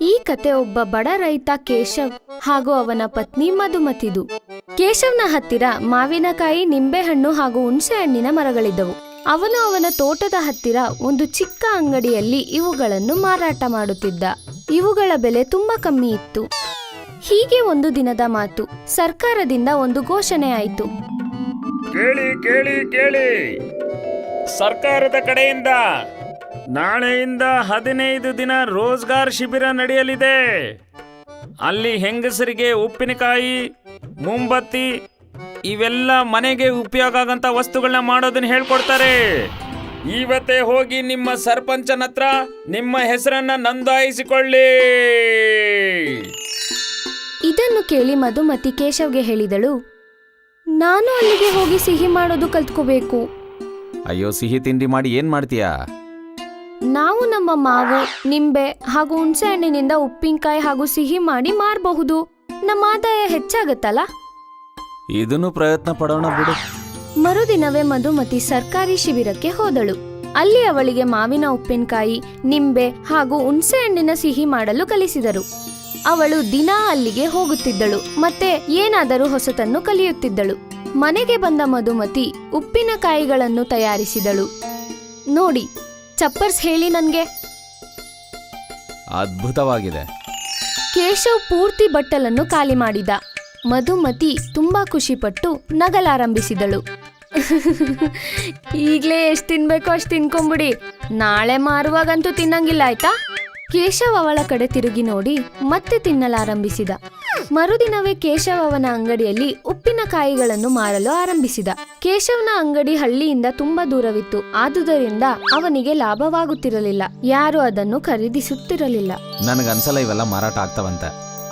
ಈ ಕತೆ ಒಬ್ಬ ಬಡ ರೈತ ಕೇಶವ್ ಹಾಗೂ ಅವನ ಪತ್ನಿ ಮಧುಮತಿದು. ಕೇಶವ್ನ ಹತ್ತಿರ ಮಾವಿನಕಾಯಿ, ನಿಂಬೆಹಣ್ಣು ಹಾಗೂ ಹುಣಸೆ ಹಣ್ಣಿನ ಮರಗಳಿದ್ದವು. ಅವನು ಅವನ ತೋಟದ ಹತ್ತಿರ ಒಂದು ಚಿಕ್ಕ ಅಂಗಡಿಯಲ್ಲಿ ಇವುಗಳನ್ನು ಮಾರಾಟ ಮಾಡುತ್ತಿದ್ದ. ಇವುಗಳ ಬೆಲೆ ತುಂಬಾ ಕಮ್ಮಿ ಇತ್ತು. ಹೀಗೆ ಒಂದು ದಿನದ ಮಾತು. ಸರ್ಕಾರದಿಂದ ಒಂದು ಘೋಷಣೆ ಆಯಿತು. ಕೇಳಿ ಕೇಳಿ ಕೇಳಿ. ಸರ್ಕಾರದ ಕಡೆಯಿಂದ ನಾಳೆಯಿಂದ ಹದಿನೈದು ದಿನ ರೋಜ್ಗಾರ್ ಶಿಬಿರ ನಡೆಯಲಿದೆ. ಅಲ್ಲಿ ಹೆಂಗಸರಿಗೆ ಉಪ್ಪಿನಕಾಯಿ ಮುಂಬತ್ತಿ ಇವೆಲ್ಲ ಮನೆಗೆ ಉಪಯೋಗ ಆಗಂತ ವಸ್ತುಗಳನ್ನ ಮಾಡೋದನ್ನ ಹೇಳ್ಕೊಡ್ತಾರೆ. ಇವತ್ತೇ ಹೋಗಿ ನಿಮ್ಮ ಸರ್ಪಂಚನ ಹತ್ರ ನಿಮ್ಮ ಹೆಸರನ್ನ ನೋಂದಾಯಿಸಿಕೊಳ್ಳಿ. ಇದನ್ನು ಕೇಳಿ ಮಧುಮತಿ ಕೇಶವ್ಗೆ ಹೇಳಿದಳು ನಾನು ಅಲ್ಲಿಗೆ ಹೋಗಿ ಸಿಹಿ ಮಾಡೋದು ಕಲ್ತ್ಕೋಬೇಕು. ಅಯ್ಯೋ ಸಿಹಿ ತಿಂಡಿ ಮಾಡಿ ಏನ್ ಮಾಡ್ತೀಯಾ? ನಾವು ನಮ್ಮ ಮಾವು ನಿಂಬೆ ಹಾಗೂ ಹುಣಸೆ ಹಣ್ಣಿನಿಂದ ಉಪ್ಪಿನಕಾಯಿ ಹಾಗೂ ಸಿಹಿ ಮಾಡಿ ಮಾರಬಹುದು. ನಮ್ಮ ಆದಾಯ ಹೆಚ್ಚಾಗತ್ತಲ್ಲ? ಇದನ್ನು ಪ್ರಯತ್ನ ಪಡೋಣ ಬಿಡು. ಮರುದಿನವೇ ಮಧುಮತಿ ಸರ್ಕಾರಿ ಶಿಬಿರಕ್ಕೆ ಹೋದಳು. ಅಲ್ಲಿ ಅವಳಿಗೆ ಮಾವಿನ ಉಪ್ಪಿನಕಾಯಿ ನಿಂಬೆ ಹಾಗೂ ಹುಣಸೆ ಹಣ್ಣಿನ ಸಿಹಿ ಮಾಡಲು ಕಲಿಸಿದರು. ಅವಳು ದಿನಾ ಅಲ್ಲಿಗೆ ಹೋಗುತ್ತಿದ್ದಳು ಮತ್ತೆ ಏನಾದರೂ ಹೊಸತನ್ನು ಕಲಿಯುತ್ತಿದ್ದಳು. ಮನೆಗೆ ಬಂದ ಮಧುಮತಿ ಉಪ್ಪಿನಕಾಯಿಗಳನ್ನು ತಯಾರಿಸಿದಳು. ನೋಡಿ ಚಪ್ಪರ್ಸ್ ಹೇಳಿ ನನ್ಗೆ. ಅದ್ಭುತವಾಗಿದೆ. ಕೇಶವ್ ಪೂರ್ತಿ ಬಟ್ಟಲನ್ನು ಖಾಲಿ ಮಾಡಿದ. ಮಧುಮತಿ ತುಂಬಾ ಖುಷಿಪಟ್ಟು ನಗಲಾರಂಭಿಸಿದಳು. ಈಗ್ಲೇ ಎಷ್ಟು ತಿನ್ಬೇಕೋ ಅಷ್ಟು ತಿನ್ಕೊಂಬಿಡಿ. ನಾಳೆ ಮಾರುವಾಗಂತೂ ತಿನ್ನಂಗಿಲ್ಲ ಆಯ್ತಾ? ಕೇಶವ್ ಅವಳ ಕಡೆ ತಿರುಗಿ ನೋಡಿ ಮತ್ತೆ ತಿನ್ನಲಾರಂಭಿಸಿದ. ಮರುದಿನವೇ ಕೇಶವ ಅವನ ಅಂಗಡಿಯಲ್ಲಿ ಉಪ್ಪಿನಕಾಯಿಗಳನ್ನು ಮಾರಲು ಆರಂಭಿಸಿದ. ಕೇಶವನ ಅಂಗಡಿ ಹಳ್ಳಿಯಿಂದ ತುಂಬಾ ದೂರವಿತ್ತು. ಆದುದರಿಂದ ಅವನಿಗೆ ಲಾಭವಾಗುತ್ತಿರಲಿಲ್ಲ. ಯಾರು ಅದನ್ನು ಖರೀದಿಸುತ್ತಿರಲಿಲ್ಲ. ನನಗನ್ಸಲ್ಲ ಇವೆಲ್ಲ ಮಾರಾಟ ಆಗ್ತಾವಂತ.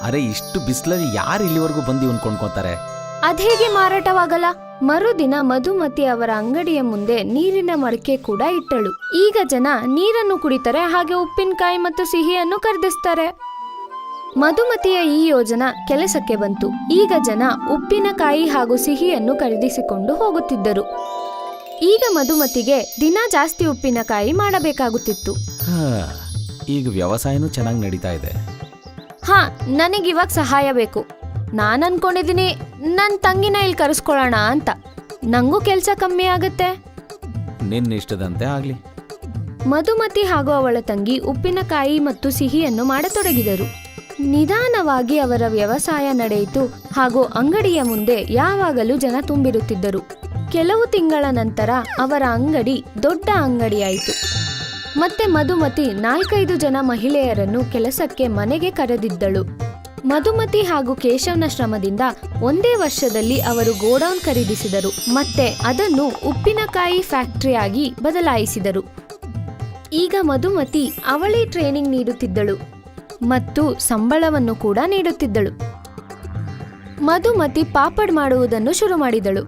ಅರೆ ಇಷ್ಟು ಬಿಸಿಲಲ್ಲಿ ಯಾರು ಇಲ್ಲಿವರೆಗೂ ಬಂದು ಇವನ್ ಕೊಂಡ್ಕೊತಾರೆ? ಅದೇಗೆ ಮಾರಾಟವಾಗಲ್ಲ? ಮರುದಿನ ಮಧುಮತಿ ಅವರ ಅಂಗಡಿಯ ಮುಂದೆ ನೀರಿನ ಮಡಕೆ ಕೂಡ ಇಟ್ಟಳು. ಈಗ ಜನ ನೀರನ್ನು ಕುಡಿತಾರೆ ಹಾಗೆ ಉಪ್ಪಿನಕಾಯಿ ಮತ್ತು ಸಿಹಿಯನ್ನು ಖರೀದಿಸ್ತಾರೆ. ಮಧುಮತಿಯ ಈ ಯೋಜನಾ ಕೆಲಸಕ್ಕೆ ಬಂತು. ಈಗ ಜನ ಉಪ್ಪಿನಕಾಯಿ ಹಾಗೂ ಸಿಹಿಯನ್ನು ಖರೀದಿಸಿಕೊಂಡು ಹೋಗುತ್ತಿದ್ದರು. ಈಗ ಮಧುಮತಿಗೆ ದಿನ ಜಾಸ್ತಿ ಉಪ್ಪಿನಕಾಯಿ ಮಾಡಬೇಕಾಗುತ್ತಿತ್ತು. ಹಾ, ಈಗ ವ್ಯವಸಾಯನೂ ಚೆನ್ನಾಗಿ ನಡೀತಾ ಇದೆ. ಹಾ ನನಗಿವಾಗ ಸಹಾಯ ಬೇಕು. ನಾನು ಅನ್ಕೊಂಡಿದ್ದೀನಿ ನನ್ನ ತಂಗಿನ ಇಲ್ಲಿ ಕರೆಸ್ಕೊಳ್ಳೋಣ ಅಂತ. ನಂಗೂ ಕೆಲಸ ಕಮ್ಮಿ ಆಗುತ್ತೆ. ನಿನ್ನ ಇಷ್ಟದಂತೆ ಆಗಲಿ. ಮಧುಮತಿ ಹಾಗೂ ಅವಳ ತಂಗಿ ಉಪ್ಪಿನಕಾಯಿ ಮತ್ತು ಸಿಹಿಯನ್ನು ಮಾಡತೊಡಗಿದರು. ನಿಧಾನವಾಗಿ ಅವರ ವ್ಯವಸಾಯ ನಡೆಯಿತು ಹಾಗೂ ಅಂಗಡಿಯ ಮುಂದೆ ಯಾವಾಗಲೂ ಜನ ತುಂಬಿರುತ್ತಿದ್ದರು. ಕೆಲವು ತಿಂಗಳ ನಂತರ ಅವರ ಅಂಗಡಿ ದೊಡ್ಡ ಅಂಗಡಿಯಾಯಿತು. ಮತ್ತೆ ಮಧುಮತಿ ನಾಲ್ಕೈದು ಜನ ಮಹಿಳೆಯರನ್ನು ಕೆಲಸಕ್ಕೆ ಮನೆಗೆ ಕರೆದಿದ್ದಳು. ಮಧುಮತಿ ಹಾಗೂ ಕೇಶವನ ಶ್ರಮದಿಂದ ಒಂದೇ ವರ್ಷದಲ್ಲಿ ಅವರು ಗೋಡೌನ್ ಖರೀದಿಸಿದರು. ಮತ್ತೆ ಅದನ್ನು ಉಪ್ಪಿನಕಾಯಿ ಫ್ಯಾಕ್ಟರಿಯಾಗಿ ಬದಲಾಯಿಸಿದರು. ಈಗ ಮಧುಮತಿ ಅವಳೇ ಟ್ರೈನಿಂಗ್ ನೀಡುತ್ತಿದ್ದಳು. ಮತ್ತು ಸಂಬಳವನ್ನು ಕೂಡ ನೀಡುತ್ತಿದ್ದಳು. ಮಧುಮತಿ ಪಾಪಡ್ ಮಾಡುವುದನ್ನು ಶುರು ಮಾಡಿದಳು.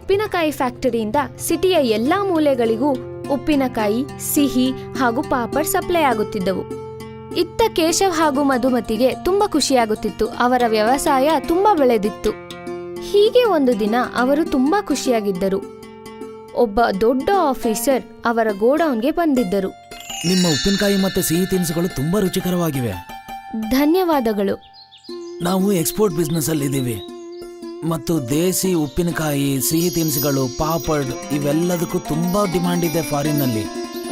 ಉಪ್ಪಿನಕಾಯಿ ಫ್ಯಾಕ್ಟರಿಯಿಂದ ಸಿಟಿಯ ಎಲ್ಲಾ ಮೂಲೆಗಳಿಗೂ ಉಪ್ಪಿನಕಾಯಿ, ಸಿಹಿ ಹಾಗೂ ಪಾಪಡ್ ಸಪ್ಲೈ ಆಗುತ್ತಿದ್ದವು. ಇತ್ತ ಕೇಶವ್ ಹಾಗೂ ಮಧುಮತಿಗೆ ತುಂಬಾ ಖುಷಿಯಾಗುತ್ತಿತ್ತು. ಅವರ ವ್ಯವಸಾಯ ತುಂಬಾ ಬೆಳೆದಿತ್ತು. ಹೀಗೆ ಒಂದು ದಿನ ಅವರು ತುಂಬಾ ಖುಷಿಯಾಗಿದ್ದರು. ಒಬ್ಬ ದೊಡ್ಡ ಆಫೀಸರ್ ಅವರ ಗೋಡೌನ್ಗೆ ಬಂದಿದ್ದರು. ನಿಮ್ಮ ಉಪ್ಪಿನಕಾಯಿ ಮತ್ತೆ ಸಿಹಿ ತಿನಿಸುಗಳು ತುಂಬಾ ರುಚಿಕರವಾಗಿವೆ. ಧನ್ಯವಾದಗಳು. ನಾವು ಎಕ್ಸ್ಪೋರ್ಟ್ ಬಿಸ್ನೆಸ್ ಅಲ್ಲಿ ಇದ್ದೀವಿ ಮತ್ತು ದೇಸಿ ಉಪ್ಪಿನಕಾಯಿ ಸಿಹಿ ತಿನಿಸುಗಳು ಪಾಪಡ್ ಇವೆಲ್ಲದಕ್ಕೂ ತುಂಬಾ ಡಿಮಾಂಡ್ ಇದೆ ಫಾರಿನ್ನಲ್ಲಿ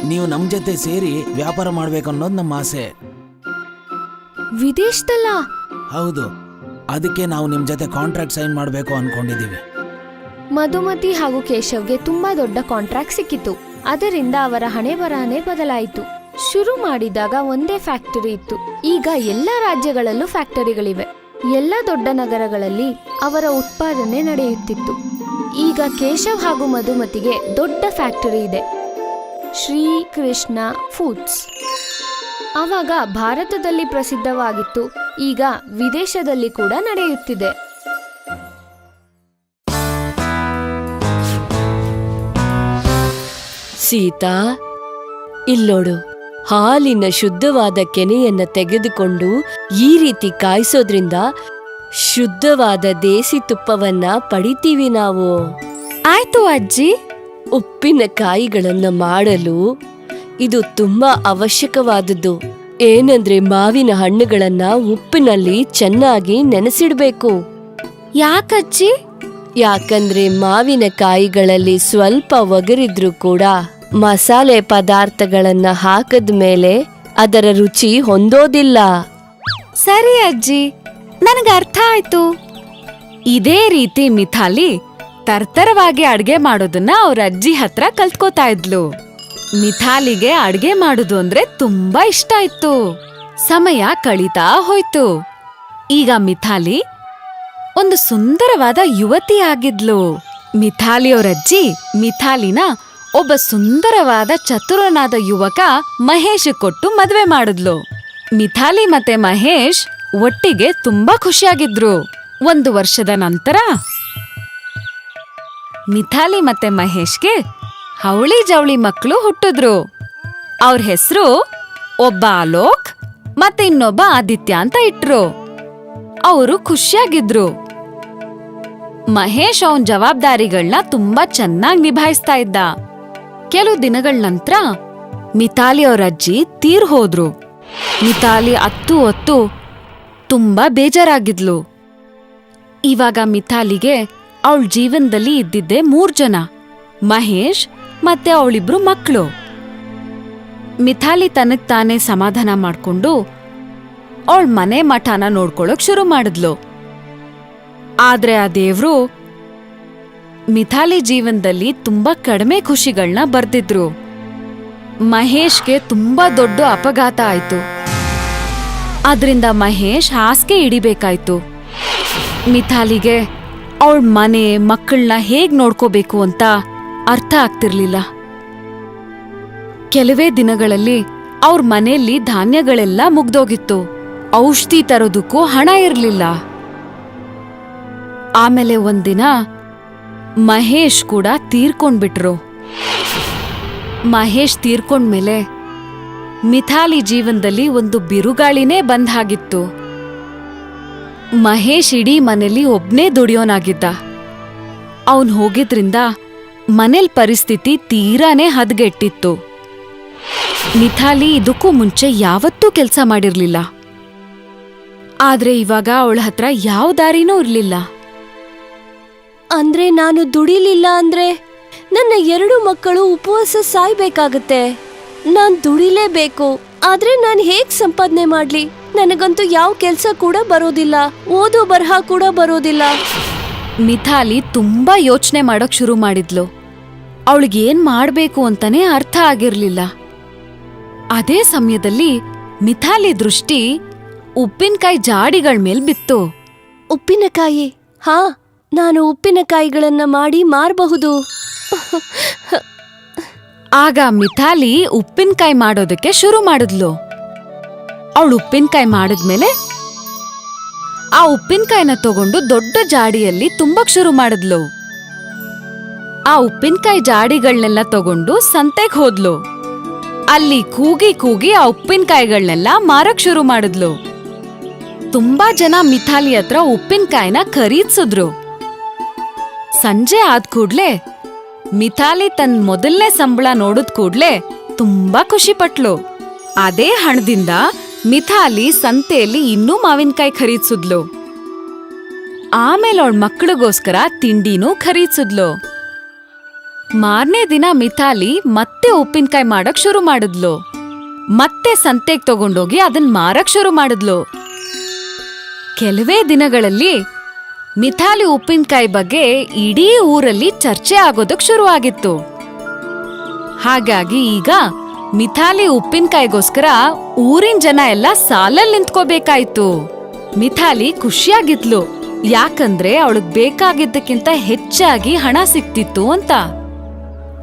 ನೀವು ನಮ್ ಜೊತೆ ಸೇರಿ ವ್ಯಾಪಾರ ಮಾಡ್ಬೇಕು ಅನ್ನೋದು ನಮ್ಮ ಆಸೆ. ವಿದೇಶದಲ್ಲ? ಹೌದು. ಅದಕ್ಕೆ ನಾವು ನಿಮ್ ಜೊತೆ ಕಾಂಟ್ರಾಕ್ಟ್ ಸೈನ್ ಮಾಡಬೇಕು ಅನ್ಕೊಂಡಿದೀವಿ. ಮಧುಮತಿ ಹಾಗೂ ಕೇಶವ್ಗೆ ತುಂಬಾ ದೊಡ್ಡ ಕಾಂಟ್ರಾಕ್ಟ್ ಸಿಕ್ಕಿತು. ಅದರಿಂದ ಅವರ ಹಣೆ ಬರಹನೇ ಬದಲಾಯಿತು. ಶುರು ಮಾಡಿದಾಗ ಒಂದೇ ಫ್ಯಾಕ್ಟರಿ ಇತ್ತು. ಈಗ ಎಲ್ಲ ರಾಜ್ಯಗಳಲ್ಲೂ ಫ್ಯಾಕ್ಟರಿಗಳಿವೆ. ಎಲ್ಲ ದೊಡ್ಡ ನಗರಗಳಲ್ಲಿ ಅವರ ಉತ್ಪಾದನೆ ನಡೆಯುತ್ತಿತ್ತು. ಈಗ ಕೇಶವ್ ಹಾಗೂ ಮಧುಮತಿಗೆ ದೊಡ್ಡ ಫ್ಯಾಕ್ಟರಿ ಇದೆ. ಶ್ರೀ ಕೃಷ್ಣ ಫುಡ್ಸ್. ಆವಾಗ ಭಾರತದಲ್ಲಿ ಪ್ರಸಿದ್ಧವಾಗಿತ್ತು. ಈಗ ವಿದೇಶದಲ್ಲಿ ಕೂಡ ನಡೆಯುತ್ತಿದೆ. ಸೀತಾ ಇಲ್ಲೋಡು ಹಾಲಿನ ಶುದ್ಧವಾದ ಕೆನೆಯನ್ನ ತೆಗೆದುಕೊಂಡು ಈ ರೀತಿ ಕಾಯಿಸೋದ್ರಿಂದ ಶುದ್ಧವಾದ ದೇಸಿ ತುಪ್ಪವನ್ನ ಪಡಿತೀವಿ ನಾವು. ಆಯ್ತು ಅಜ್ಜಿ. ಉಪ್ಪಿನಕಾಯಿಗಳನ್ನು ಮಾಡಲು ಇದು ತುಂಬಾ ಅವಶ್ಯಕವಾದದ್ದು. ಏನಂದ್ರೆ ಮಾವಿನ ಹಣ್ಣುಗಳನ್ನ ಉಪ್ಪಿನಲ್ಲಿ ಚೆನ್ನಾಗಿ ನೆನೆಸಿಡ್ಬೇಕು. ಯಾಕಜ್ಜಿ? ಯಾಕಂದ್ರೆ ಮಾವಿನ ಕಾಯಿಗಳಲ್ಲಿ ಸ್ವಲ್ಪ ಒಗರಿದ್ರೂ ಕೂಡ ಮಸಾಲೆ ಪದಾರ್ಥಗಳನ್ನ ಹಾಕದ ಮೇಲೆ ಅದರ ರುಚಿ ಹೊಂದೋದಿಲ್ಲ. ಸರಿ ಅಜ್ಜಿ ನನಗೆ ಅರ್ಥ ಆಯ್ತು. ಇದೇ ರೀತಿ ಮಿಥಾಲಿ ತರ್ತರವಾಗಿ ಅಡ್ಗೆ ಮಾಡೋದನ್ನ ಅವ್ರ ಅಜ್ಜಿ ಹತ್ರ ಕಲ್ತ್ಕೋತಾ ಇದ್ಲು. ಮಿಥಾಲಿಗೆ ಅಡ್ಗೆ ಮಾಡೋದು ಅಂದ್ರೆ ತುಂಬಾ ಇಷ್ಟ ಇತ್ತು ಸಮಯ ಕಳೀತಾ ಹೋಯ್ತು. ಈಗ ಮಿಥಾಲಿ ಒಂದು ಸುಂದರವಾದ ಯುವತಿ ಆಗಿದ್ಲು. ಮಿಥಾಲಿ ಅವ್ರ ಅಜ್ಜಿ ಮಿಥಾಲಿನ ಒಬ್ಬ ಸುಂದರವಾದ ಚತುರನಾದ ಯುವಕ ಮಹೇಶ್ ಕೊಟ್ಟು ಮದುವೆ ಮಾಡಿದ್ಲು. ಮಿಥಾಲಿ ಮತ್ತೆ ಮಹೇಶ್ ಒಟ್ಟಿಗೆ ತುಂಬಾ ಖುಷಿಯಾಗಿದ್ರು. ಒಂದು ವರ್ಷದ ನಂತರ ಮಿಥಾಲಿ ಮತ್ತೆ ಮಹೇಶ್ಗೆ ಹವಳಿ ಜವಳಿ ಮಕ್ಕಳು ಹುಟ್ಟಿದ್ರು. ಅವ್ರ ಹೆಸರು ಒಬ್ಬ ಅಲೋಕ್ ಮತ್ತೆ ಇನ್ನೊಬ್ಬ ಆದಿತ್ಯ ಅಂತ ಇಟ್ರು. ಅವರು ಖುಷಿಯಾಗಿದ್ರು. ಮಹೇಶ್ ಅವನ್ ಜವಾಬ್ದಾರಿಗಳನ್ನ ತುಂಬಾ ಚೆನ್ನಾಗಿ ನಿಭಾಯಿಸ್ತಾ ಇದ್ದ. ಕೆಲವು ದಿನಗಳ ನಂತರ ಮಿತಾಲಿ ಅವ್ರ ಅಜ್ಜಿ ತೀರ್ ಹೋದ್ರು. ಮಿತಾಲಿ ಅತ್ತು ಹೊತ್ತು ತುಂಬಾ ಬೇಜಾರಾಗಿದ್ಲು. ಇವಾಗ ಮಿಥಾಲಿಗೆ ಅವಳ ಜೀವನದಲ್ಲಿ ಇದ್ದಿದ್ದೆ ಮೂರ್ ಜನ, ಮಹೇಶ್ ಮತ್ತೆ ಅವಳಿಬ್ರು ಮಕ್ಕಳು ಮಿಥಾಲಿ ತನಗ್ ತಾನೇ ಸಮಾಧಾನ ಮಾಡ್ಕೊಂಡು ಅವಳ ಮನೆ ಮಠನ ನೋಡ್ಕೊಳಕ್ ಶುರು ಮಾಡಿದ್ಲು. ಆದ್ರೆ ಆ ದೇವ್ರು ಮಿಥಾಲಿ ಜೀವನದಲ್ಲಿ ತುಂಬಾ ಕಡಿಮೆ ಖುಷಿಗಳನ್ನ ಬರ್ದಿದ್ರು. ಮಹೇಶ್ಗೆ ತುಂಬಾ ದೊಡ್ಡ ಅಪಘಾತ ಆಯ್ತು. ಅದರಿಂದ ಮಹೇಶ್ ಹಾಸಿಗೆ ಇಡಿಬೇಕಾಯ್ತು ಮಿಥಾಲಿಗೆ ಅವಳ ಮನೆ ಮಕ್ಕಳನ್ನ ಹೇಗ್ ನೋಡ್ಕೋಬೇಕು ಅಂತ ಅರ್ಥ ಆಗ್ತಿರ್ಲಿಲ್ಲ. ಕೆಲವೇ ದಿನಗಳಲ್ಲಿ ಅವ್ರ ಮನೆಯಲ್ಲಿ ಧಾನ್ಯಗಳೆಲ್ಲ ಮುಗ್ದೋಗಿತ್ತು. ಔಷಧಿ ತರೋದಕ್ಕೂ ಹಣ ಇರಲಿಲ್ಲ. ಆಮೇಲೆ ಒಂದಿನ ಮಹೇಶ್ ಕೂಡ ತೀರ್ಕೊಂಡ್ಬಿಟ್ರು. ಮಹೇಶ್ ತೀರ್ಕೊಂಡ್ಮೇಲೆ ಮಿಥಾಲಿ ಜೀವನದಲ್ಲಿ ಒಂದು ಬಿರುಗಾಳಿನೇ ಬಂದ್ ಹಾಗಿತ್ತು ಮಹೇಶ್ ಇಡೀ ಮನೇಲಿ ಒಬ್ನೇ ದುಡಿಯೋನಾಗಿದ್ದ. ಅವನ್ ಹೋಗಿದ್ರಿಂದ ಮನೇಲ್ ಪರಿಸ್ಥಿತಿ ತೀರಾನೇ ಹದಗೆಟ್ಟಿತ್ತು. ಮಿಥಾಲಿ ಇದಕ್ಕೂ ಮುಂಚೆ ಯಾವತ್ತೂ ಕೆಲಸ ಮಾಡಿರ್ಲಿಲ್ಲ. ಆದ್ರೆ ಇವಾಗ ಅವಳ ಹತ್ರ ಯಾವ ದಾರಿನೂ ಇರ್ಲಿಲ್ಲ. ಅಂದ್ರೆ ನಾನು ದುಡಿಲಿಲ್ಲ ಅಂದ್ರೆ ನನ್ನ ಎರಡು ಮಕ್ಕಳು ಉಪವಾಸ ಸಾಯ್ಬೇಕಾಗತ್ತೆ. ನಾನ್ ದುಡಿಲೇಬೇಕು. ಆದ್ರೆ ನಾನ್ ಹೇಗ್ ಸಂಪಾದನೆ ಮಾಡ್ಲಿ? ನನಗಂತೂ ಯಾವ ಕೆಲ್ಸ ಕೂಡ ಬರೋದಿಲ್ಲ. ಓದೋ ಬರಹ ಕೂಡ ಬರೋದಿಲ್ಲ. ಮಿಥಾಲಿ ತುಂಬಾ ಯೋಚನೆ ಮಾಡೋಕ್ ಶುರು ಮಾಡಿದ್ಲು. ಅವಳಿಗೇನ್ ಮಾಡ್ಬೇಕು ಅಂತಾನೆ ಅರ್ಥ ಆಗಿರ್ಲಿಲ್ಲ. ಅದೇ ಸಮಯದಲ್ಲಿ ಮಿಥಾಲಿ ದೃಷ್ಟಿ ಉಪ್ಪಿನಕಾಯಿ ಜಾಡಿಗಳ ಮೇಲ್ ಬಿತ್ತು. ಉಪ್ಪಿನಕಾಯಿ? ಹಾ ನಾನು ಉಪ್ಪಿನಕಾಯಿಗಳನ್ನ ಮಾಡಿ ಮಾರಬಹುದು. ಆಗ ಮಿಥಾಲಿ ಉಪ್ಪಿನಕಾಯಿ ಮಾಡೋದಕ್ಕೆ ಶುರು ಮಾಡಿದ್ಲು. ಅವಳು ಉಪ್ಪಿನಕಾಯಿ ಮಾಡಿದ್ಮೇಲೆ ಆ ಉಪ್ಪಿನಕಾಯಿನ ತಗೊಂಡು ದೊಡ್ಡ ಜಾಡಿಯಲ್ಲಿ ತುಂಬಕ್ ಶುರು ಮಾಡಿದ್ಲು. ಆ ಉಪ್ಪಿನಕಾಯಿ ಜಾಡಿಗಳನ್ನೆಲ್ಲ ತಗೊಂಡು ಸಂತೆಗ್ ಹೋದ್ಲು. ಅಲ್ಲಿ ಕೂಗಿ ಕೂಗಿ ಆ ಉಪ್ಪಿನಕಾಯಿಗಳನ್ನೆಲ್ಲ ಮಾರಕ್ ಶುರು ಮಾಡಿದ್ಲು. ತುಂಬಾ ಜನ ಮಿಥಾಲಿ ಹತ್ರ ಉಪ್ಪಿನಕಾಯಿನ ಖರೀದ್ಸಿದ್ರು. ಸಂಜೆ ಆದ ಕೂಡ್ಲೆ ಮಿಥಾಲಿ ತನ್ ಮೊದಲನೇ ಸಂಬಳ ನೋಡಿದ ಕೂಡ್ಲೆ ತುಂಬಾ ಖುಷಿ ಪಟ್ಲು. ಅದೇ ಹಣದಿಂದ ಮಿಥಾಲಿ ಸಂತೆಯಲ್ಲಿ ಇನ್ನೂ ಮಾವಿನಕಾಯಿ ಖರೀದಿಸಿದ್ಲು. ಆಮೇಲೆ ಅವಳ ಮಕ್ಕಳಿಗೋಸ್ಕರ ತಿಂಡಿನೂ ಖರೀದಿಸಿದ್ಲು. ಮಾರನೇ ದಿನ ಮಿಥಾಲಿ ಮತ್ತೆ ಉಪ್ಪಿನಕಾಯಿ ಮಾಡಕ್ ಶುರು ಮಾಡಿದ್ಲು. ಮತ್ತೆ ಸಂತೆಗೆ ತಗೊಂಡೋಗಿ ಅದನ್ನ ಮಾರಕ್ ಶುರು ಮಾಡಿದ್ಲು. ಕೆಲವೇ ದಿನಗಳಲ್ಲಿ ಮಿಥಾಲಿ ಉಪ್ಪಿನಕಾಯಿ ಬಗ್ಗೆ ಇಡೀ ಊರಲ್ಲಿ ಚರ್ಚೆ ಆಗೋದಕ್ಕೆ ಶುರುವಾಗಿತ್ತು. ಹಾಗಾಗಿ ಈಗ ಮಿಥಾಲಿ ಉಪ್ಪಿನಕಾಯಿಗೋಸ್ಕರ ಊರಿನ ಜನ ಎಲ್ಲ ಸಾಲಲ್ಲಿ ನಿಂತ್ಕೋಬೇಕಾಯ್ತು. ಮಿಥಾಲಿ ಖುಷಿಯಾಗಿದ್ಲು. ಯಾಕಂದ್ರೆ ಅವಳಗ್ ಬೇಕಾಗಿದ್ದಕ್ಕಿಂತ ಹೆಚ್ಚಾಗಿ ಹಣ ಸಿಕ್ತಿತ್ತು ಅಂತ.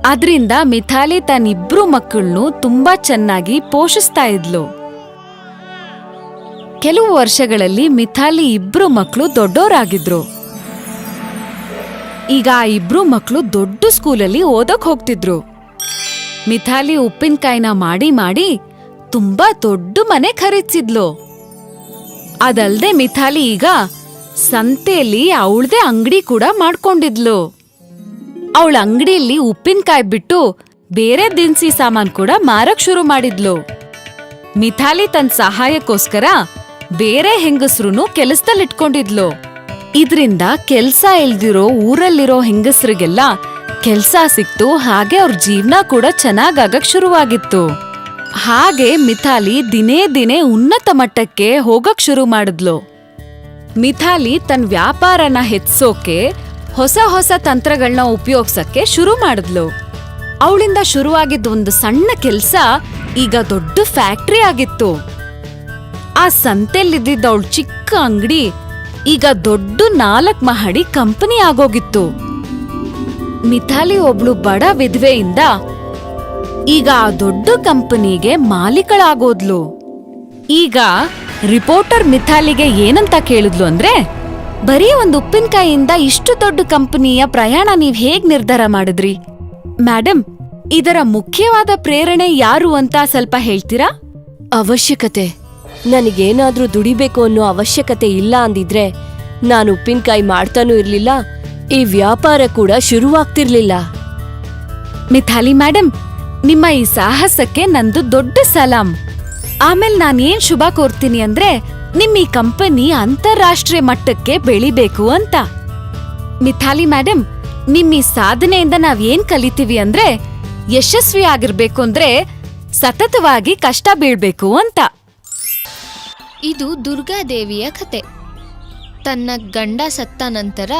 ಅದ್ರಿಂದ ಮಿಥಾಲಿ ತನ್ನಿಬ್ರು ಮಕ್ಕಳನ್ನು ತುಂಬಾ ಚೆನ್ನಾಗಿ ಪೋಷಿಸ್ತಾ ಇದ್ಲು. ಕೆಲವು ವರ್ಷಗಳಲ್ಲಿ ಮಿಥಾಲಿ ಇಬ್ರು ಮಕ್ಕಳು ದೊಡ್ಡೋರಾಗಿದ್ರು. ಈಗ ಆ ಇಬ್ರು ಮಕ್ಕಳು ದೊಡ್ಡ ಸ್ಕೂಲಲ್ಲಿ ಓದಕ್ ಹೋಗ್ತಿದ್ರು. ಮಿಥಾಲಿ ಉಪ್ಪಿನಕಾಯಿನ ಮಾಡಿ ಮಾಡಿ ತುಂಬಾ ದೊಡ್ಡ ಮನೆ ಖರೀದಿಸಿದ್ಲು. ಅದಲ್ದೆ ಮಿಥಾಲಿ ಈಗ ಸಂತೆಯಲ್ಲಿ ಅವಳದೇ ಅಂಗಡಿ ಕೂಡ ಮಾಡ್ಕೊಂಡಿದ್ಲು. ಅವಳ ಅಂಗಡಿಯಲ್ಲಿ ಉಪ್ಪಿನಕಾಯಿ ಬಿಟ್ಟು ಬೇರೆ ದಿನಸಿ ಸಾಮಾನ್ ಕೂಡ ಮಾರಕ್ ಶುರು ಮಾಡಿದ್ಲು. ಮಿಥಾಲಿ ತನ್ನ ಸಹಾಯಕ್ಕೋಸ್ಕರ ಬೇರೆ ಹೆಂಗಸ್ರುನು ಕೆಲ್ಸದಲ್ಲಿಟ್ಕೊಂಡಿದ್ಲು. ಇದ್ರಿಂದ ಕೆಲ್ಸ ಇಲ್ದಿರೋ ಊರಲ್ಲಿರೋ ಹೆಂಗಸ್ರಿಗೆಲ್ಲ ಕೆಲ್ಸ ಸಿಕ್ತು, ಹಾಗೆ ಅವ್ರ ಜೀವನ ಕೂಡ ಚೆನ್ನಾಗಾಗಕ್ ಶುರುವಾಗಿತ್ತು. ಹಾಗೆ ಮಿಥಾಲಿ ದಿನೇ ದಿನೇ ಉನ್ನತ ಮಟ್ಟಕ್ಕೆ ಹೋಗಕ್ ಶುರು ಮಾಡಿದ್ಲು. ಮಿಥಾಲಿ ತನ್ನ ವ್ಯಾಪಾರನ ಹೆಚ್ಚೋಕೆ ಹೊಸ ಹೊಸ ತಂತ್ರಗಳನ್ನ ಉಪಯೋಗಿಸಕ್ಕೆ ಶುರು ಮಾಡಿದ್ಲು. ಅವಳಿಂದ ಶುರುವಾಗಿದ್ದ ಒಂದು ಸಣ್ಣ ಕೆಲ್ಸ ಈಗ ದೊಡ್ಡ ಫ್ಯಾಕ್ಟ್ರಿ ಆಗಿತ್ತು. ಆ ಸಂತೆಲಿದ್ದಿದ್ದ ಚಿಕ್ಕ ಅಂಗಡಿ, ಈಗ ದೊಡ್ಡ ನಾಲ್ಕ್ ಮಹಡಿ ಕಂಪನಿ ಆಗೋಗಿತ್ತು. ಮಿಥಾಲಿ ಒಬ್ಳು ಬಡ ವಿಧವೆಯಿಂದ ಈಗ ಆ ದೊಡ್ಡ ಕಂಪನಿಗೆ ಮಾಲೀಕಳಾಗೋದ್ಲು. ಈಗ ರಿಪೋರ್ಟರ್ ಮಿಥಾಲಿಗೆ ಏನಂತ ಕೇಳಿದ್ಲು ಅಂದ್ರೆ, ಬರೀ ಒಂದು ಉಪ್ಪಿನಕಾಯಿಯಿಂದ ಇಷ್ಟು ದೊಡ್ಡ ಕಂಪನಿಯ ಪ್ರಯಾಣ ನೀವ್ ಹೇಗ್ ನಿರ್ಧಾರ ಮಾಡಿದ್ರಿ? ಮೇಡಮ್ ಇದರ ಮುಖ್ಯವಾದ ಪ್ರೇರಣೆ ಯಾರು ಅಂತ ಸ್ವಲ್ಪ ಹೇಳ್ತೀರಾ? ಅವಶ್ಯಕತೆ. ನನಗೇನಾದ್ರೂ ದುಡಿಬೇಕು ಅನ್ನೋ ಅವಶ್ಯಕತೆ ಇಲ್ಲ ಅಂದಿದ್ರೆ ನಾನು ಉಪ್ಪಿನಕಾಯಿ ಮಾಡ್ತಾನೂ ಇರ್ಲಿಲ್ಲ, ಈ ವ್ಯಾಪಾರ ಕೂಡ ಶುರುವಾಗ್ತಿರ್ಲಿಲ್ಲ. ಮಿಥಾಲಿ ಮೇಡಮ್ ನಿಮ್ಮ ಈ ಸಾಹಸಕ್ಕೆ ನಂದು ದೊಡ್ಡ ಸಲಾಂ. ಆಮೇಲೆ ನಾನೇನ್ ಶುಭ ಕೋರ್ತೀನಿ ಅಂದ್ರೆ ನಿಮ್ಮ ಈ ಕಂಪನಿ ಅಂತಾರಾಷ್ಟ್ರೀಯ ಮಟ್ಟಕ್ಕೆ ಬೆಳಿಬೇಕು ಅಂತ. ಮಿಥಾಲಿ ಮೇಡಮ್ ನಿಮ್ಮ ಈ ಸಾಧನೆಯಿಂದ ನಾವ್ ಏನ್ ಕಲಿತೀವಿ ಅಂದ್ರೆ ಯಶಸ್ವಿ ಆಗಿರ್ಬೇಕು ಅಂದ್ರೆ ಸತತವಾಗಿ ಕಷ್ಟ ಬೀಳ್ಬೇಕು ಅಂತ. ಇದು ದುರ್ಗಾದೇವಿಯ ಕತೆ. ತನ್ನ ಗಂಡ ಸತ್ತ ನಂತರ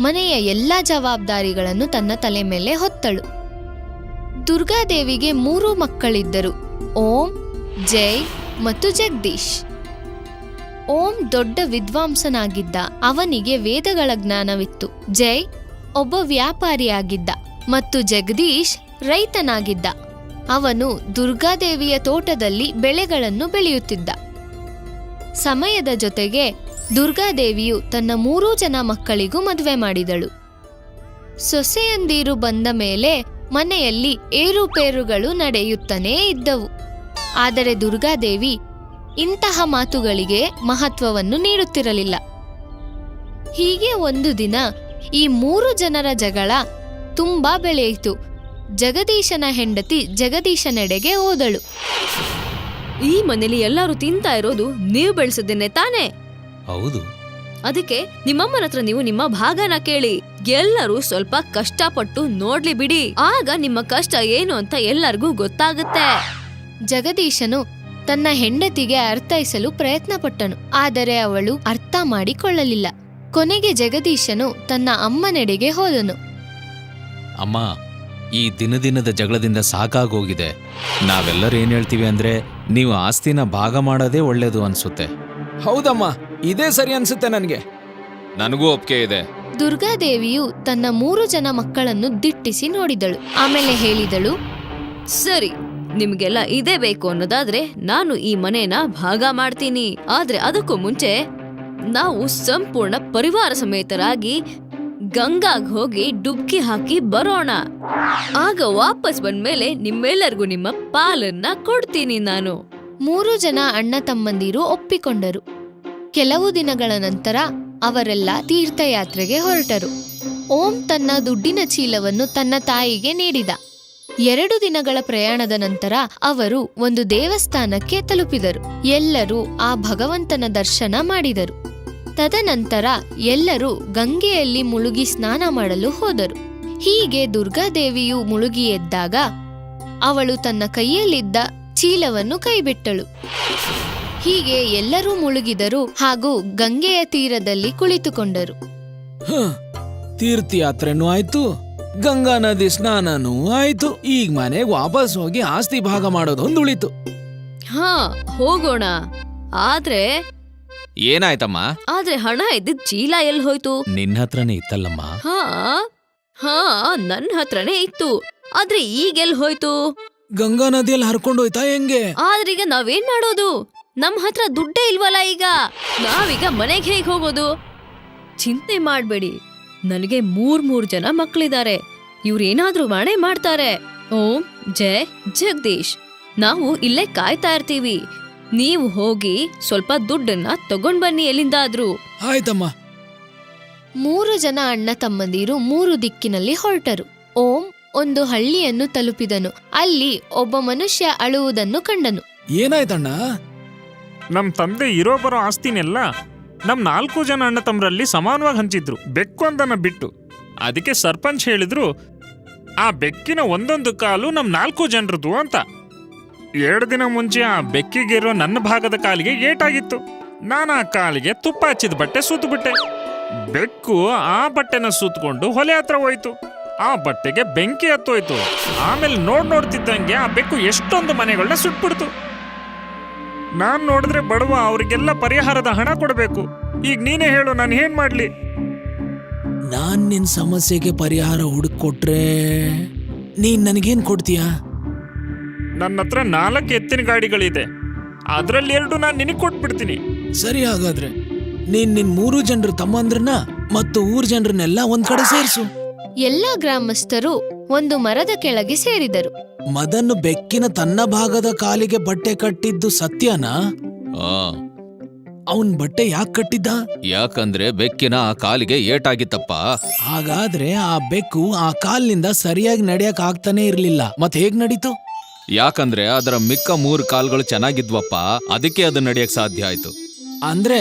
ಮನೆಯ ಎಲ್ಲ ಜವಾಬ್ದಾರಿಗಳನ್ನು ತನ್ನ ತಲೆ ಮೇಲೆ ಹೊತ್ತಳು. ದುರ್ಗಾದೇವಿಗೆ ಮೂರು ಮಕ್ಕಳಿದ್ದರು. ಓಂ ಜೈ ಮತ್ತು ಜಗದೀಶ್. ಓಂ ದೊಡ್ಡ ವಿದ್ವಾಂಸನಾಗಿದ್ದ ಅವನಿಗೆ ವೇದಗಳ ಜ್ಞಾನವಿತ್ತು. ಜೈ ಒಬ್ಬ ವ್ಯಾಪಾರಿಯಾಗಿದ್ದ ಮತ್ತು ಜಗದೀಶ್ ರೈತನಾಗಿದ್ದ. ಅವನು ದುರ್ಗಾದೇವಿಯ ತೋಟದಲ್ಲಿ ಬೆಳೆಗಳನ್ನು ಬೆಳೆಯುತ್ತಿದ್ದ. ಸಮಯದ ಜೊತೆಗೆ ದುರ್ಗಾದೇವಿಯು ತನ್ನ ಮೂರೂ ಜನ ಮಕ್ಕಳಿಗೂ ಮದುವೆ ಮಾಡಿದಳು. ಸೊಸೆಯಂದಿರು ಬಂದ ಮೇಲೆ ಮನೆಯಲ್ಲಿ ಏರುಪೇರುಗಳು ನಡೆಯುತ್ತಲೇ ಇದ್ದವು. ಆದರೆ ದುರ್ಗಾದೇವಿ ಇಂತಹ ಮಾತುಗಳಿಗೆ ಮಹತ್ವವನ್ನು ನೀಡುತ್ತಿರಲಿಲ್ಲ. ಹೀಗೆ ಒಂದು ದಿನ ಈ ಮೂರು ಜನರ ಜಗಳ ತುಂಬಾ ಬೆಳೆಯಿತು. ಜಗದೀಶನ ಹೆಂಡತಿ ಜಗದೀಶನೆಡೆಗೆ ಹೋದಳು. ಈ ಮನೇಲಿ ಎಲ್ಲರೂ ತಿಂತಾ ಇರೋದು ನೀವು ಬೆಳೆಸಿದ್ದೇನೆ ತಾನೇ? ಹೌದು. ಅದಕ್ಕೆ ನಿಮ್ಮಮ್ಮನ ಹತ್ರ ನೀವು ನಿಮ್ಮ ಭಾಗನ ಕೇಳಿ. ಎಲ್ಲರೂ ಸ್ವಲ್ಪ ಕಷ್ಟಪಟ್ಟು ನೋಡ್ಲಿ ಬಿಡಿ. ಆಗ ನಿಮ್ಮ ಕಷ್ಟ ಏನು ಅಂತ ಎಲ್ಲರಿಗೂ ಗೊತ್ತಾಗುತ್ತೆ. ಜಗದೀಶನು ತನ್ನ ಹೆಂಡತಿಗೆ ಅರ್ಥೈಸಲು ಪ್ರಯತ್ನಪಟ್ಟನು. ಆದರೆ ಅವಳು ಅರ್ಥ ಮಾಡಿಕೊಳ್ಳಲಿಲ್ಲ. ಕೊನೆಗೆ ಜಗದೀಶನು ತನ್ನ ಅಮ್ಮನೆಡೆಗೆ ಹೋದನು. ಅಮ್ಮ ಈ ದಿನದಿನದ ಜಗಳದಿಂದ ಸಾಕಾಗೋಗಿದೆ. ನಾವೆಲ್ಲರೂ ಏನ್ ಹೇಳ್ತೀವಿ ಅಂದ್ರೆ ನೀವು ಆಸ್ತಿನ ಭಾಗ ಮಾಡೋದೇ ಒಳ್ಳೇದು ಅನ್ಸುತ್ತೆ. ಹೌದಮ್ಮ ಇದೇ ಸರಿ ಅನ್ಸುತ್ತೆ ನನಗೆ. ನನಗೂ ಒಪ್ಪಿಗೆ ಇದೆ. ದುರ್ಗಾದೇವಿಯು ತನ್ನ ಮೂರು ಜನ ಮಕ್ಕಳನ್ನು ದಿಟ್ಟಿಸಿ ನೋಡಿದಳು. ಆಮೇಲೆ ಹೇಳಿದಳು ಸರಿ ನಿಮ್ಗೆಲ್ಲ ಇದೇ ಬೇಕು ಅನ್ನೋದಾದ್ರೆ ನಾನು ಈ ಮನೇನ ಭಾಗ ಮಾಡ್ತೀನಿ. ಆದ್ರೆ ಅದಕ್ಕೂ ಮುಂಚೆ ನಾವು ಸಂಪೂರ್ಣ ಪರಿವಾರ ಸಮೇತರಾಗಿ ಗಂಗಾಗ್ ಹೋಗಿ ಡುಬ್ಕಿ ಹಾಕಿ ಬರೋಣ. ಆಗ ವಾಪಸ್ ಬಂದ್ಮೇಲೆ ನಿಮ್ಮೆಲ್ಲರಿಗೂ ನಿಮ್ಮ ಪಾಲನ್ನ ಕೊಡ್ತೀನಿ ನಾನು. ಮೂರು ಜನ ಅಣ್ಣ ತಮ್ಮಂದಿರು ಒಪ್ಪಿಕೊಂಡರು. ಕೆಲವು ದಿನಗಳ ನಂತರ ಅವರೆಲ್ಲ ತೀರ್ಥಯಾತ್ರೆಗೆ ಹೊರಟರು. ಓಂ ತನ್ನ ದುಡ್ಡಿನ ಚೀಲವನ್ನು ತನ್ನ ತಾಯಿಗೆ ನೀಡಿದ. ಎರಡು ದಿನಗಳ ಪ್ರಯಾಣದ ನಂತರ ಅವರು ಒಂದು ದೇವಸ್ಥಾನಕ್ಕೆ ತಲುಪಿದರು. ಎಲ್ಲರೂ ಆ ಭಗವಂತನ ದರ್ಶನ ಮಾಡಿದರು. ತದನಂತರ ಎಲ್ಲರೂ ಗಂಗೆಯಲ್ಲಿ ಮುಳುಗಿ ಸ್ನಾನ ಮಾಡಲು ಹೋದರು. ಹೀಗೆ ದುರ್ಗಾದೇವಿಯು ಮುಳುಗಿ ಎದ್ದಾಗ ಅವಳು ತನ್ನ ಕೈಯಲ್ಲಿದ್ದ ಚೀಲವನ್ನು ಕೈಬಿಟ್ಟಳು. ಹೀಗೆ ಎಲ್ಲರೂ ಮುಳುಗಿದರು ಹಾಗೂ ಗಂಗೆಯ ತೀರದಲ್ಲಿ ಕುಳಿತುಕೊಂಡರು. ತೀರ್ಥಯಾತ್ರೆನೂ ಆಯ್ತು ಗಂಗಾ ನದಿ ಸ್ನಾನನೂ ಆಯ್ತು ಈಗ ಮನೆಗೆ ವಾಪಸ್ ಹೋಗಿ ಆಸ್ತಿ ಭಾಗ ಮಾಡೋದೊಂದು ಉಳಿತು ಹಾ ಹೋಗೋಣ. ಆದ್ರೆ ಏನಾಯ್ತಮ್ಮ? ಆದ್ರೆ ಹಣ ಇದ್ದಿದ್ ಚೀಲ ಎಲ್ ಹೋಯ್ತು? ನಿನ್ನ ಹತ್ರನೇ ಇತ್ತಲ್ಲಮ್ಮ. ಹಾ ಹಾ ನನ್ ಹತ್ರನೇ ಇತ್ತು. ಆದ್ರೆ ಈಗ ಎಲ್ ಹೋಯ್ತು? ಗಂಗಾ ನದಿಯಲ್ಲಿ ಹರ್ಕೊಂಡೋಯ್ತಾ ಹೆಂಗೆ? ಆದ್ರೀಗ ನಾವೇನ್ ಮಾಡೋದು? ನಮ್ ಹತ್ರ ದುಡ್ಡೇ ಇಲ್ವಲ್ಲ ಈಗ? ನಾವೀಗ ಮನೆಗೆ ಹೇಗ್ ಹೋಗೋದು? ಚಿಂತೆ ಮಾಡ್ಬೇಡಿ. ನನಗೆ ಮೂರ್ ಮೂರ್ ಜನ ಮಕ್ಳಿದ್ದಾರೆ ಇವ್ರೇನಾದ್ರೂ ಮಾಡೇ ಮಾಡ್ತಾರೆ. ಓಂ ಜಯ ಜಗದೀಶ್. ನಾವು ಇಲ್ಲೇ ಕಾಯ್ತಾ ಇರ್ತೀವಿ. ನೀವು ಹೋಗಿ ಸ್ವಲ್ಪ ದುಡ್ಡನ್ನ ತಗೊಂಡ್ ಬನ್ನಿ ಎಲ್ಲಿಂದಾದ್ರೂ. ಆಯ್ತಮ್ಮ. ಮೂರು ಜನ ಅಣ್ಣ ತಮ್ಮಂದಿರು ಮೂರು ದಿಕ್ಕಿನಲ್ಲಿ ಹೊರಟರು. ಓಂ ಒಂದು ಹಳ್ಳಿಯನ್ನು ತಲುಪಿದನು. ಅಲ್ಲಿ ಒಬ್ಬ ಮನುಷ್ಯ ಅಳುವುದನ್ನು ಕಂಡನು. ಏನಾಯ್ತಣ್ಣ? ನಮ್ ತಂದೆ ಇರೋ ಬರೋ ಆಸ್ತಿನೆಲ್ಲ ನಮ್ ನಾಲ್ಕು ಜನ ಅಣ್ಣ ತಮ್ಮರಲ್ಲಿ ಸಮಾನವಾಗಿ ಹಂಚಿದ್ರು. ಬೆಕ್ಕು ಅಂದನ ಬಿಟ್ಟು. ಅದಕ್ಕೆ ಸರ್ಪಂಚ್ ಹೇಳಿದ್ರು ಆ ಬೆಕ್ಕಿನ ಒಂದೊಂದು ಕಾಲು ನಮ್ ನಾಲ್ಕು ಜನರದು ಅಂತ. ಎರಡು ದಿನ ಮುಂಚೆ ಆ ಬೆಕ್ಕಿಗಿರೋ ನನ್ನ ಭಾಗದ ಕಾಲಿಗೆ ಏಟಾಗಿತ್ತು. ನಾನು ಆ ಕಾಲಿಗೆ ತುಪ್ಪ ಹಚ್ಚಿದ ಬಟ್ಟೆ ಸೂತುಬಿಟ್ಟೆ. ಬೆಕ್ಕು ಆ ಬಟ್ಟೆನ ಸೂತ್ಕೊಂಡು ಹೊಲೆ ಹತ್ರ ಹೋಯ್ತು. ಆ ಬಟ್ಟೆಗೆ ಬೆಂಕಿ ಹತ್ತೋಯ್ತು. ಆಮೇಲೆ ನೋಡ್ ನೋಡ್ತಿದ್ದಂಗೆ ಆ ಬೆಕ್ಕು ಎಷ್ಟೊಂದು ಮನೆಗಳನ್ನ ಸುಟ್ಬಿಡ್ತು. ನಾನು ನೋಡಿದ್ರೆ ಬಡವ ಅವರಿಗೆಲ್ಲ ಪರಿಹಾರದ ಹಣ ಕೊಡಬೇಕು. ಈಗ ನೀನೇ ಹೇಳು, ನಾನು ಏನ್ ಮಾಡ್ಲಿ? ನಾನ್ ನಿನ್ ಸಮಸ್ಯೆಗೆ ಪರಿಹಾರ ಹುಡುಕೊಟ್ರೆ ನೀನ್ ನನಗೇನ್ ಕೊಡ್ತೀಯಾ? ನನ್ನ ಹತ್ರ ನಾಲ್ಕು ಎತ್ತಿನ ಗಾಡಿಗಳಿದೆ. ಅದರಲ್ಲಿ ಎರಡು ನಾನು ನಿನಗೆ ಕೊಟ್ಬಿಡ್ತೀನಿ. ಸರಿ ಹಾಗಾದ್ರೆ ನೀನ್ ನಿನ್ ಮೂರು ಜನರ ತಮ್ಮಂದ್ರನ್ನ ಮತ್ತು ಊರ್ ಜನರನ್ನೆಲ್ಲ ಒಂದ್ ಕಡೆ ಸೇರಿಸು. ಎಲ್ಲಾ ಗ್ರಾಮಸ್ಥರು ಒಂದು ಮರದ ಕೆಳಗೆ ಸೇರಿದರು. ಮದನ್ ಬೆಕ್ಕಿನ ತನ್ನ ಭಾಗದ ಕಾಲಿಗೆ ಬಟ್ಟೆ ಕಟ್ಟಿದ್ದು ಸತ್ಯನಾ? ಆ. ಅವನ್ ಬಟ್ಟೆ ಯಾಕೆ ಕಟ್ಟಿದ್ದ? ಯಾಕಂದ್ರೆ ಬೆಕ್ಕಿನ ಆ ಕಾಲಿಗೆ ಏಟಾಗಿತ್ತಪ್ಪ. ಹಾಗಾದ್ರೆ ಆ ಬೆಕ್ಕು ಆ ಕಾಲ್ನಿಂದ ಸರಿಯಾಗಿ ನಡೆಯಕ್ ಆಗ್ತಾನೆ ಇರ್ಲಿಲ್ಲ. ಮತ್ ಹೇಗ್ ನಡೀತು? ಯಾಕಂದ್ರೆ ಅದರ ಮಿಕ್ಕ ಮೂರು ಕಾಲ್ಗಳು ಚೆನ್ನಾಗಿದ್ವಪ್ಪ ಅದಕ್ಕೆ ಅದು ನಡೆಯಕ್ ಸಾಧ್ಯ ಆಯ್ತು. ಅಂದ್ರೆ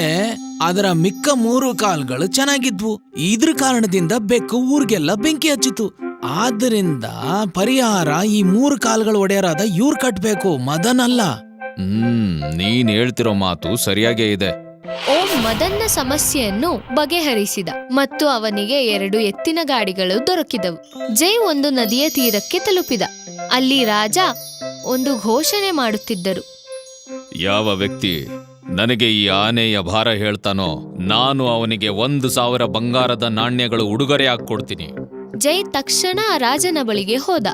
ಅದರ ಮಿಕ್ಕ ಮೂರು ಕಾಲ್ಗಳು ಚೆನ್ನಾಗಿದ್ವು. ಇದ್ರ ಕಾರಣದಿಂದ ಬೆಕ್ಕು ಊರ್ಗೆಲ್ಲ ಬೆಂಕಿ ಹಚ್ಚಿತು. ಆದ್ದರಿಂದ ಪರಿಹಾರ ಈ ಮೂರು ಕಾಲ್ಗಳು ಒಡೆಯರಾದ ಇವ್ರ್ ಕಟ್ಬೇಕು ಮದನ್ ಅಲ್ಲ ಹ್ಮ್ ನೀನ್ ಹೇಳ್ತಿರೋ ಮಾತು ಸರಿಯಾಗೇ ಇದೆ. ಓಂ ಮದನ್ನ ಸಮಸ್ಯೆಯನ್ನು ಬಗೆಹರಿಸಿದ ಮತ್ತು ಅವನಿಗೆ ಎರಡು ಎತ್ತಿನ ಗಾಡಿಗಳು ದೊರಕಿದವು. ಜೈ ಒಂದು ನದಿಯ ತೀರಕ್ಕೆ ತಲುಪಿದ. ಅಲ್ಲಿ ರಾಜ ಒಂದು ಘೋಷಣೆ ಮಾಡುತ್ತಿದ್ದರು. ಯಾವ ವ್ಯಕ್ತಿ ನನಗೆ ಈ ಆನೆಯ ಭಾರ ಹೇಳ್ತಾನೋ ನಾನು ಅವನಿಗೆ ಒಂದು ಸಾವಿರ ಬಂಗಾರದ ನಾಣ್ಯಗಳು ಉಡುಗೊರೆ ಕೊಡ್ತೀನಿ ಜೈ ತಕ್ಷಣ ರಾಜನ ಬಳಿಗೆ ಹೋದ.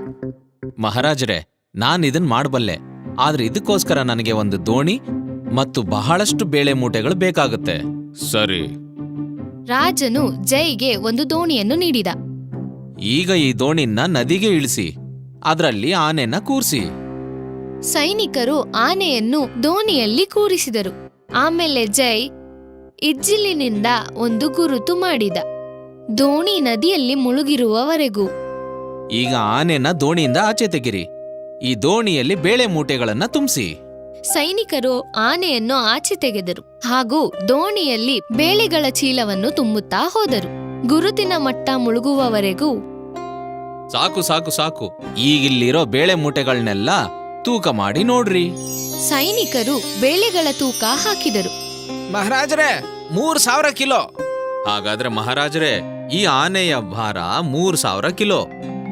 ಮಹಾರಾಜರೇ ನಾನು ಇದನ್ ಮಾಡಬಲ್ಲೆ. ಆದ್ರೆ ಇದಕ್ಕೋಸ್ಕರ ನನಗೆ ಒಂದು ದೋಣಿ ಮತ್ತು ಬಹಳಷ್ಟು ಬೇಳೆ ಮೂಟೆಗಳು ಬೇಕಾಗುತ್ತೆ. ಸರಿ. ರಾಜನು ಜೈಗೆ ಒಂದು ದೋಣಿಯನ್ನು ನೀಡಿದ. ಈಗ ಈ ದೋಣಿನ ನದಿಗೆ ಇಳಿಸಿ. ಅದರಲ್ಲಿ ಆನೆನ ಕೂರಿಸಿ. ಸೈನಿಕರು ಆನೆಯನ್ನು ದೋಣಿಯಲ್ಲಿ ಕೂರಿಸಿದರು. ಆಮೇಲೆ ಜೈ ಇಜ್ಜಿಲಿನಿಂದ ಒಂದು ಗುರುತು ಮಾಡಿದ. ದೋಣಿ ನದಿಯಲ್ಲಿ ಮುಳುಗಿರುವವರೆಗೂ. ಈಗ ಆನೆನ ದೋಣಿಯಿಂದ ಆಚೆ ತೆಗಿರಿ ಈ ದೋಣಿಯಲ್ಲಿ ಬೇಳೆ ಮೂಟೆಗಳನ್ನ ತುಂಬಿಸಿ. ಸೈನಿಕರು ಆನೆಯನ್ನು ಆಚೆ ತೆಗೆದರು. ಹಾಗೂ ದೋಣಿಯಲ್ಲಿ ಬೇಳೆಗಳ ಚೀಲವನ್ನು ತುಂಬುತ್ತಾ ಹೋದರು. ಗುರುತಿನ ಮಟ್ಟ ಮುಳುಗುವವರೆಗೂ ಸಾಕು ಸಾಕು ಸಾಕು. ಈಗಿಲ್ಲಿರೋ ಬೇಳೆ ಮೂಟೆಗಳನ್ನೆಲ್ಲ ತೂಕ ಮಾಡಿ ನೋಡ್ರಿ. ಸೈನಿಕರು ಬೇಳೆಗಳ ತೂಕ ಹಾಕಿದರು. ಮಹಾರಾಜರೇ ಮೂರ್ ಸಾವಿರ ಕಿಲೋ. ಹಾಗಾದ್ರೆ ಮಹಾರಾಜರೇ ಈ ಆನೆಯ ಭಾರ ಮೂರ್ ಸಾವಿರ ಕಿಲೋ.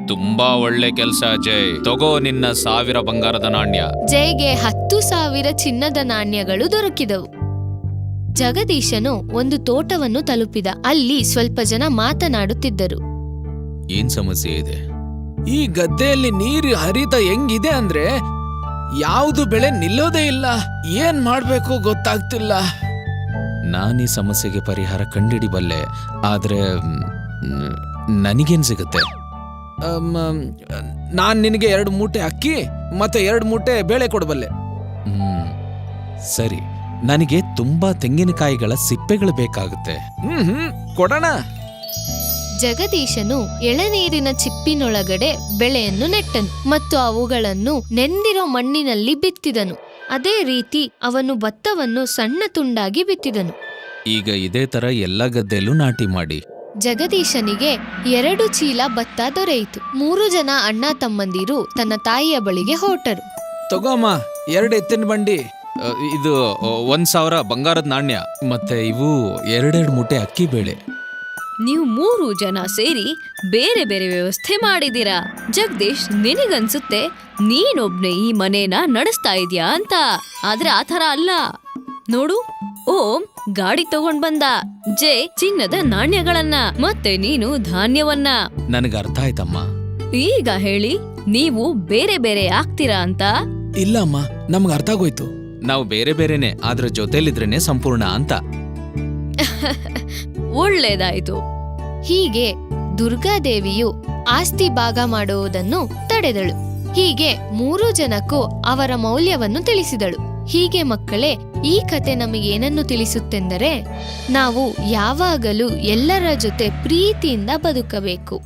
ತುಂಬಾ ಒಳ್ಳೆ ಕೆಲ್ಸ ಜೈ ತಗೋ ನಿನ್ನ ಸಾವಿರ ಬಂಗಾರದ ನಾಣ್ಯ. ಜೈಗೆ ಹತ್ತು ಸಾವಿರ ಚಿನ್ನದ ನಾಣ್ಯಗಳು ದೊರಕಿದವು. ಜಗದೀಶನು ಒಂದು ತೋಟವನ್ನು ತಲುಪಿದ. ಅಲ್ಲಿ ಸ್ವಲ್ಪ ಜನ ಮಾತನಾಡುತ್ತಿದ್ದರು. ಏನ್ ಸಮಸ್ಯೆ ಇದೆ? ಈ ಗದ್ದೆಯಲ್ಲಿ ನೀರು ಹರಿತ ಹೆಂಗಿದೆ ಅಂದ್ರೆ ಯಾವುದು ಬೆಳೆ ನಿಲ್ಲೋದೇ ಇಲ್ಲ. ಏನ್ ಮಾಡ್ಬೇಕು ಗೊತ್ತಾಗ್ತಿಲ್ಲ. ನಾನು ಈ ಸಮಸ್ಯೆಗೆ ಪರಿಹಾರ ಕಂಡಿಡಿಬಲ್ಲೆ ಆದ್ರೆ ಮ್, ನನಗೇನ್ ಸಿಗುತ್ತೆ? ನಾನು ನಾನ್ ನಿನಗೆ ಎರಡು ಮೂಟೆ ಅಕ್ಕಿ ಮತ್ತೆ ಎರಡು ಮೂಟೆ ಬೇಳೆ ಕೊಡಬಲ್ಲೆ. ಹ್ಮ್ ಸರಿ. ನನಗೆ ತುಂಬಾ ತೆಂಗಿನಕಾಯಿಗಳ ಸಿಪ್ಪೆಗಳು ಬೇಕಾಗುತ್ತೆ. ಹ್ಮ್ ಹ್ಮ್ ಕೊಡೋಣ. ಜಗದೀಶನು ಎಳನೀರಿನ ಚಿಪ್ಪಿನೊಳಗಡೆ ಬೆಳೆಯನ್ನು ನೆಟ್ಟನು ಮತ್ತು ಅವುಗಳನ್ನು ನೆಂದಿರೋ ಮಣ್ಣಿನಲ್ಲಿ ಬಿತ್ತಿದನು. ಅದೇ ರೀತಿ ಅವನು ಭತ್ತವನ್ನು ಸಣ್ಣ ತುಂಡಾಗಿ ಬಿತ್ತಿದನು. ಈಗ ಇದೇ ತರ ಎಲ್ಲ ಗದ್ದೆಲ್ಲೂ ನಾಟಿ ಮಾಡಿ. ಜಗದೀಶನಿಗೆ ಎರಡು ಚೀಲ ಭತ್ತ ದೊರೆಯಿತು. ಮೂರು ಜನ ಅಣ್ಣ ತಮ್ಮಂದಿರು ತನ್ನ ತಾಯಿಯ ಬಳಿಗೆ ಹೊರಟರು. ತಗೋಮ್ಮ ಎರಡು ಎತ್ತಿನ ಬಂಡಿ. ಅ, ಇದು ಒಂದ್ ಸಾವಿರ ಬಂಗಾರದ ನಾಣ್ಯ. ಮತ್ತೆ ಇವು ಎರಡೆರಡು ಮೂಟೆ ಅಕ್ಕಿ ಬೇಳೆ. ನೀವು ಮೂರು ಜನ ಸೇರಿ ಬೇರೆ ಬೇರೆ ವ್ಯವಸ್ಥೆ ಮಾಡಿದೀರಾ ಜಗದೀಶ್ ನಿನಗನ್ಸುತ್ತೆ ನೀನೊಬ್ನೇ ಈ ಮನೇನ ನಡೆಸ್ತಾ ಇದೀಯಾ ಅಂತ. ಆದ್ರೆ ಆ ಥರ ಅಲ್ಲ. ನೋಡು ಓಂ ಗಾಡಿ ತಗೊಂಡ್ ಬಂದ. ಜೆ ಚಿನ್ನದ ನಾಣ್ಯಗಳನ್ನ ಮತ್ತೆ ನೀನು ಧಾನ್ಯವನ್ನ. ನನಗೆ ಅರ್ಥ ಆಯ್ತಮ್ಮ. ಈಗ ಹೇಳಿ ನೀವು ಬೇರೆ ಬೇರೆ ಆಗ್ತೀರಾ ಅಂತ? ಇಲ್ಲ ಅಮ್ಮ ನಮ್ಗೆ ಅರ್ಥ ಆಗೋಯ್ತು. ನಾವು ಬೇರೆ ಬೇರೆನೆ ಅದ್ರ ಜೊತೆಲಿದ್ರೇನೆ ಸಂಪೂರ್ಣ ಅಂತ. ಒಳ್ಳೇದಾಯ್ತು. ಹೀಗೆ ದುರ್ಗಾದೇವಿಯು ಆಸ್ತಿ ಭಾಗ ಮಾಡುವುದನ್ನು ತಡೆದಳು. ಹೀಗೆ ಮೂರು ಜನಕ್ಕೂ ಅವರ ಮೌಲ್ಯವನ್ನು ತಿಳಿಸಿದಳು. ಹೀಗೆ ಮಕ್ಕಳೇ, ಈ ಕತೆ ನಮಗೇನನ್ನು ತಿಳಿಸುತ್ತೆಂದರೆ, ನಾವು ಯಾವಾಗಲೂ ಎಲ್ಲರ ಜೊತೆ ಪ್ರೀತಿಯಿಂದ ಬದುಕಬೇಕು.